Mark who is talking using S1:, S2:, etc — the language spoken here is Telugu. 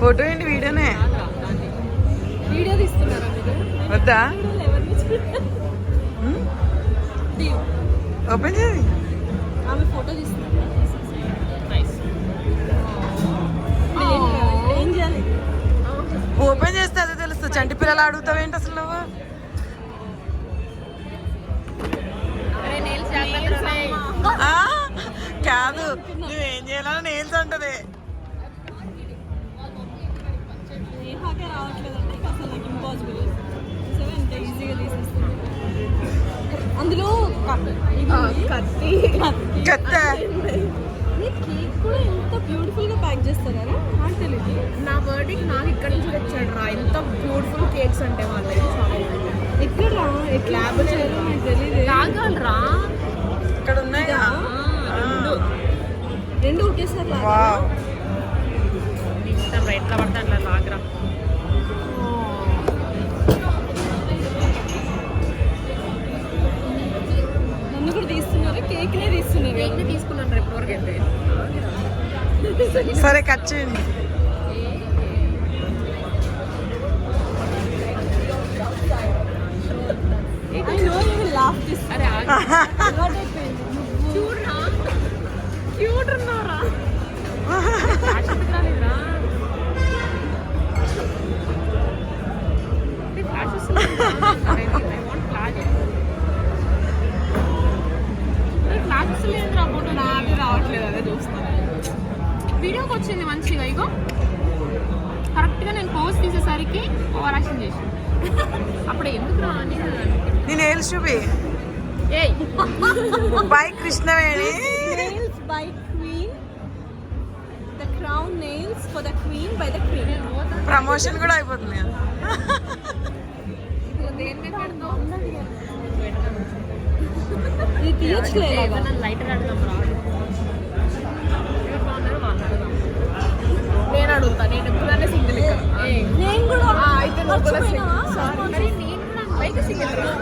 S1: ఫోటో ఏంటి వీడియోనే?
S2: వీడియో తీస్తున్నారా
S1: వద్దా. ఓపెన్
S2: ఆమె ఫోటో చేయాలి?
S1: ఓపెన్ చేస్తే అదే తెలుస్తుంది. చంటి పిల్లలు అడుగుతావేంటి అసలు నువ్వు? కాదు. నువ్వేం చేయాలని నేల్స్ అంటది.
S2: ఇంపాసిబుల్ సో ఎంత ఈజీగా తీసేస్తుంది అందులో కత్తి. కేక్ కూడా ఎంత బ్యూటిఫుల్గా ప్యాక్ చేస్తారా నాకు తెలియదు
S3: నా బర్త్డేకి నాకు ఇక్కడ నుంచి తెచ్చాడు రా. ఎంత బ్యూటిఫుల్ కేక్స్ అంటే వాళ్ళది చాలా
S2: ఎక్కడ ఎట్లా చేయాలో నాకు తెలియదు
S3: లాగాలరా
S1: ఇక్కడ ఉన్నాయి రెండు.
S2: ఒకేసారి తీస్తున్నారు కేక్ నే తీస్తున్నారు
S3: కేక్ తీసుకున్నాను రేపు వరకు అయితే?
S1: సరే కట్ చేయండి.
S3: చూడరా. క్యూట్ ఉన్నారా వచ్చింది మంచిగా ఇగో. కరెక్ట్గా నేను పోస్ట్ తీసేసరికి ఓవర్ యాక్షన్ చేసి అప్పుడు ఎందుకు రా అని
S1: నీ నేల్స్ చూపి?
S3: ఏయ్.
S1: By Krishnaveni
S2: by Queen. The crown nails for the Queen by the Queen.
S1: Promotion కూడా అయిపోతుంది.
S2: ఇది తీయచ్చులే.
S3: లైటర్ అడుగుదాం రా. సింగిల్
S2: నేను కూడా
S3: అయితే నువ్వు కూడా
S2: మర్చిపోయినావా?
S3: సింగిల్